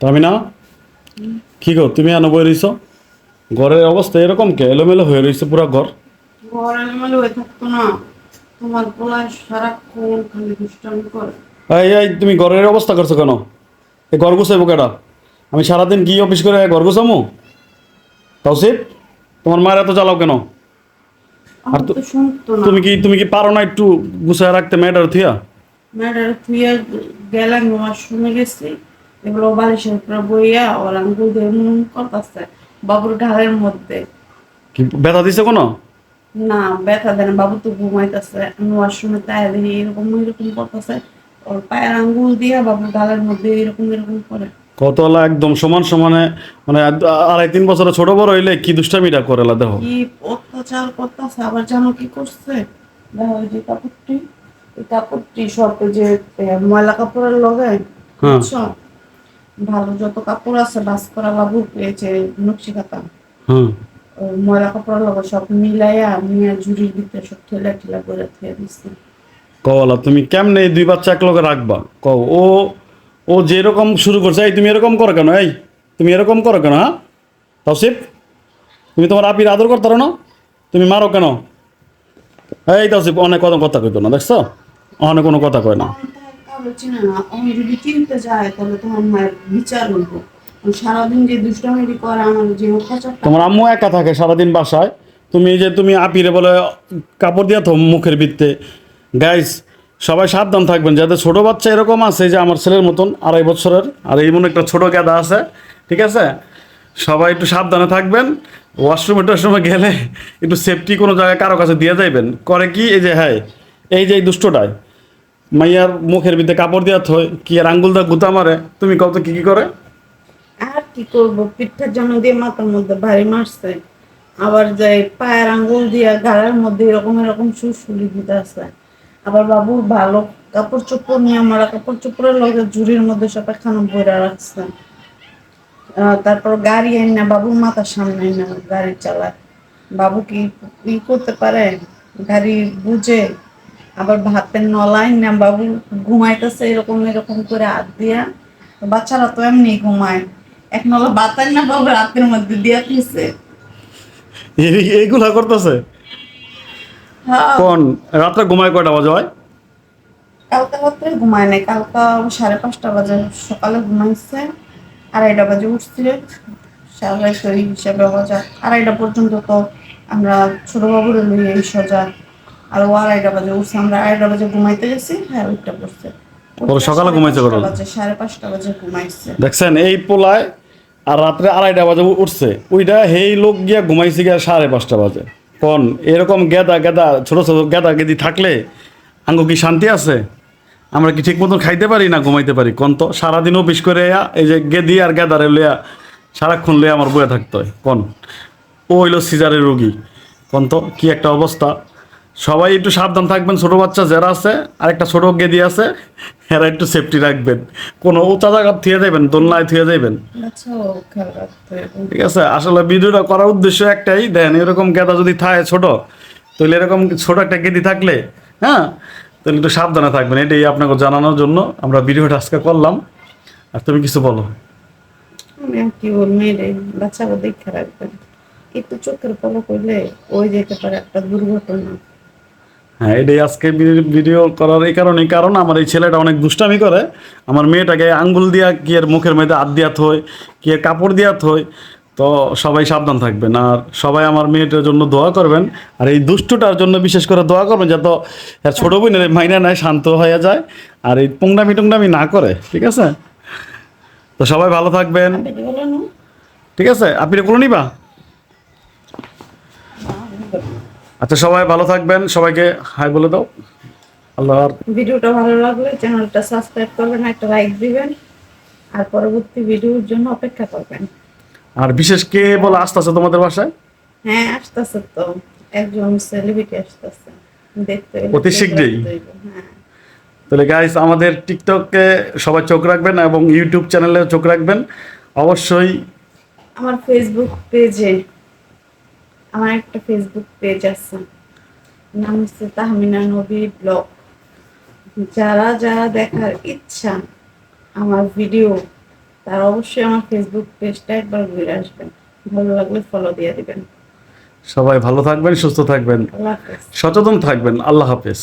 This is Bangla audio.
তামি না কি গো তুমি এনে বই রইছ? ঘরের অবস্থা এরকম কে? এলোমেলো হয়ে রইছে পুরো ঘর। ঘর এলোমেলো হয়ে থাকতো না। তোমার পোলা সারাক্ষণ খালি দুষ্টামি করে। এই এই তুমি ঘরের অবস্থা করছ কেন? এই ঘর গুছাইবো কেডা? আমি সারাদিন কি অফিস করে ঘর গুছামো? তাওসিফ তোমার মায়ের এত জ্বালাও কেন? না। তুমি কি তুমি কি পারো না একটু গুছায় রাখতে? মেয়েটার থিয়া ম্যাডার থুয়ে গেলাম ওয়াশরুমে গেছি। এগুলো বালিশের উপরে বইয়া ওর দিয়ে মুন করতেছে বাবুর ঘাড়ের মধ্যে। কি ব্যথা দিছে কোনো? না ব্যথা দেয় না বাবু তো ঘুমাইতেছে আমি ওয়াশরুমে তাই দেখি এরকম এরকম করতেছে। ওর পায়ের আঙ্গুল দিয়া বাবুর গালের মধ্যে এরকম এরকম করে। কতলা একদম সমান সমানে মানে আড়াই তিন বছরের ছোট বড় হইলে কি দুষ্টামিটা করেলা দেখো কি অত্যাচার করতেছে আবার জানো কি করছে? দেখো ওই যে কাপড়টি এই কাপড়টি সব যে ময়লা কাপড়ের লগে হ্যাঁ। ভালো যত কাপড় আছে বাস করা বাবু পেয়েছে নকশি ওই ময়লা কাপড়ের লগে সব মিলাইয়া নিয়ে ঝুড়ির ভিতরে সব ঠেলা ঠেলা করে থুয়ে দিচ্ছে কওয়ালা তুমি কেমনে এই দুই বাচ্চা এক লগে রাখবা? কও ও ও যেরকম শুরু করছে এই তুমি এরকম করো কেন? এই তুমি এরকম করো কেন হ্যাঁ? তৌসিফ তুমি তোমার আপির আদর করতে না? তুমি মারো কেন? এই তৌসিফ অনেক কথা কথা কইতো না দেখছ? অনেক কোনো কথা কয় না। আমার তো চিনে না যদি চিনতে যায় তাহলে তোমার মায়ের বিচার হইব। সারাদিন যে দুষ্টামিরি করে আমার যে তোমার আম্মু একা থাকে সারাদিন বাসায়। তুমি যে তুমি আপিরে বলে কাপড় দিয়া তো মুখের ভিত্তে। গাইস সবাই সাবধান থাকবেন, যাতে ছোট বাচ্চা এরকম আছে যে আমার ছেলের মতন আড়াই বছরের, আর এই মনে একটা ছোট গেদা আছে, ঠিক আছে? সবাই একটু সাবধানে থাকবেন ওয়াশরুমে টশরুমে গেলে একটু সেফটি কোনো জায়গায় কারও কাছে দিয়ে যাইবেন। করে কি? এই যে হ্যাঁ এই যে এই দুষ্টটায় মাইয়ার মুখের ভিতরে কাপড় দিয়া থয়, কি আর আঙ্গুল দা গুতা মারে? তুমি কত কি কি করে? আর কি করব? পিঠার জন্য দিয়ে মাথার মধ্যে ভারী মারছে। আবার যাই পায়ের আঙ্গুল দিয়ে গাড়ার মধ্যে এরকম এরকম সুসুলি দিতে আছে। আবার বাবু, ভালো কাপড় চোপড় নিয়ে আমরা কাপড় চোপড়ের লগে ঝুড়ির মধ্যে সব একখানা বইরা রাখছে। তারপর গাড়ি আইন না বাবুর মাথার সামনে না গাড়ি চালায়। বাবু কি ই করতে পারে? গাড়ি বুঝে আবার ভাতের নলাইন না বাবু ঘুমাইতেছে এরকম এরকম করে হাত দিয়া। বাচ্চারা তো এমনি ঘুমায়। এক নলা বাতার না বাবু রাতের মধ্যে দিয়া দিছে। এই- এইগুলা করতেছে? হ্যাঁ। কোন রাত্রে ঘুমায় কয়টা বাজে হয় কালকে রাত্রে ঘুমায় নাই কালকা সাড়ে পাঁচটা বাজে সকালে ঘুমাইছে। আড়াইটা বাজে উঠছিল সাড়ে ওই হিসাবে আড়াইটা পর্যন্ত তো আমরা ছোট বাবুরে লইয়ে সজা আর ও আড়াইটা বাজে উঠছে আমরা আড়াইটা বাজে ঘুমাইতে গেছি হ্যাঁ ওইটা পড়ছে ওরা সকালে ঘুমাইছে? বাজে সাড়ে পাঁচটা বাজে ঘুমাইছে। দেখছেন এই পোলায় আর রাত্রে আড়াইটা বাজে উঠছে। ওইটা হেই লোক গিয়া ঘুমাইছে গিয়া সাড়ে পাঁচটা বাজে। কোন? এরকম গেদা গেদা ছোট ছোট গেদা গেদি থাকলে আঙ্গ কি শান্তি আছে? আমরা কি ঠিক মতন খাইতে পারি না ঘুমাইতে পারি? কোন তো? সারাদিন অফিস করে এই যে গেদি আর গেদারে লইয়া সারাক্ষণ লইয়া আমার বয়ে থাকতে হয়। কোন? ও হইল সিজারের রোগী। কোন তো? কি একটা অবস্থা। সবাই একটু সাবধান থাকবেন ছোটো বাচ্চা যারা আছে আর একটা ছোট গেদি আছে এরা একটু সেফটি রাখবেন। কোনো উঁচা জায়গা থুয়ে যাবেন দোলনায় থুয়ে যাবেন আচ্ছা। ঠিক আছে? আসলে ভিডিওটা করার উদ্দেশ্য একটাই দেন এরকম গেদা যদি থাকে ছোট তাহলে এরকম ছোট একটা গেদি থাকলে হ্যাঁ? তাহলে একটু সাবধানে থাকবেন এটাই আপনাকে জানানোর জন্য আমরা ভিডিওটা আজকে করলাম। আর তুমি কিছু বলো। কি বল মেয়েরে বাচ্চাকে দেখে রাখবেন। একটু চোখের পলক করলে ওই যেতে পারে একটা দুর্ঘটনা। হ্যাঁ এটাই আজকে ভিডিও করার এই কারণে কারণ আমার এই ছেলেটা অনেক দুষ্টামি করে। আমার মেয়েটাকে আঙ্গুল দিয়া কি এর মুখের মধ্যে হাত দিয়া থই কি এর কাপড় দিয়া থই তো সবাই সাবধান থাকবেন। আর সবাই আমার মেয়েটার জন্য দোয়া করবেন। আর এই দুষ্টটার জন্য বিশেষ করে দোয়া করবেন যাতে এর ছোট বোনের মাইনা নেয় শান্ত হয়ে যায়। আর এই পুংডামি টুংডামি না করে ঠিক আছে? তো সবাই ভালো থাকবেন। ঠিক আছে? আপনি কোনো নিবা? আচ্ছা সবাই ভালো থাকবেন। সবাইকে হাই বলে দাও। আল্লাহ ভিডিওটা ভালো লাগলে চ্যানেলটা সাবস্ক্রাইব করবেন একটা লাইক দিবেন আর পরবর্তী ভিডিওর জন্য অপেক্ষা করবেন। আর বিশেষ কে বলে আসতেছে তোমাদের বাসায়? হ্যাঁ আসতেছে তো। একজন সেলিব্রিটি আসতেছে। দেখতে অতি শীঘ্রই? হ্যাঁ। তাহলে গাইস আমাদের টিকটকে সবাই চোখ রাখবেন এবং ইউটিউব চ্যানেলে চোখ রাখবেন। অবশ্যই আমার ফেসবুক পেজে আমার একটা ফেসবুক পেজ আছে। নাম হচ্ছে তাহমিনা নবী ব্লগ। যারা যারা দেখার ইচ্ছা আমার ভিডিও তারা অবশ্যই আমার ফেসবুক পেজটা একবার ঘুরে আসবেন। ভালো লাগলে ফলো দিয়ে দিবেন। সবাই ভালো থাকবেন সুস্থ থাকবেন। সচেতন থাকবেন। আল্লাহ হাফেজ।